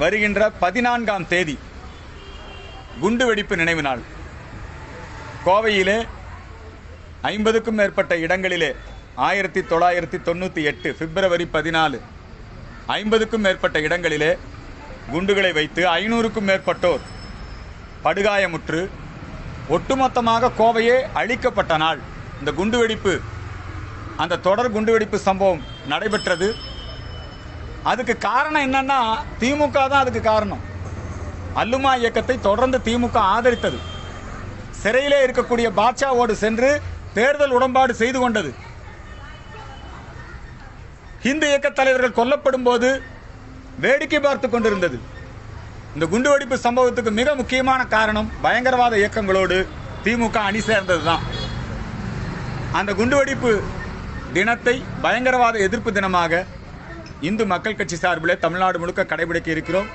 வருகின்ற பதினான்காம் தேதி குண்டுவெடிப்பு நினைவு நாள். கோவையிலே ஐம்பதுக்கும் மேற்பட்ட இடங்களிலே ஆயிரத்தி தொள்ளாயிரத்தி தொண்ணூற்றி எட்டு பிப்ரவரி பதினாலு ஐம்பதுக்கும் மேற்பட்ட இடங்களிலே குண்டுகளை வைத்து ஐநூறுக்கும் மேற்பட்டோர் படுகாயமுற்று ஒட்டுமொத்தமாக கோவையே அழிக்கப்பட்ட நாள். இந்த குண்டுவெடிப்பு அந்த தொடர் குண்டுவெடிப்பு சம்பவம் நடைபெற்றது. அதுக்கு காரணம் என்னன்னா திமுக தான் அதுக்கு காரணம். அல்லுமா இயக்கத்தை தொடர்ந்து திமுக ஆதரித்தது. சிறையிலே இருக்கக்கூடிய பாட்சாவோடு சென்று தேர்தல் உடன்பாடு செய்து கொண்டது. இந்து இயக்க தலைவர்கள் கொல்லப்படும் போது வேடிக்கை பார்த்து கொண்டிருந்தது. இந்த குண்டுவெடிப்பு சம்பவத்துக்கு மிக முக்கியமான காரணம் பயங்கரவாத இயக்கங்களோடு திமுக அணி சேர்ந்தது தான் அந்த குண்டுவெடிப்பு தினத்தை பயங்கரவாத எதிர்ப்பு தினமாக இந்து மக்கள் கட்சி சார்பில் தமிழ்நாடு முழுக்க கடைபிடிக்க இருக்கிறோம்.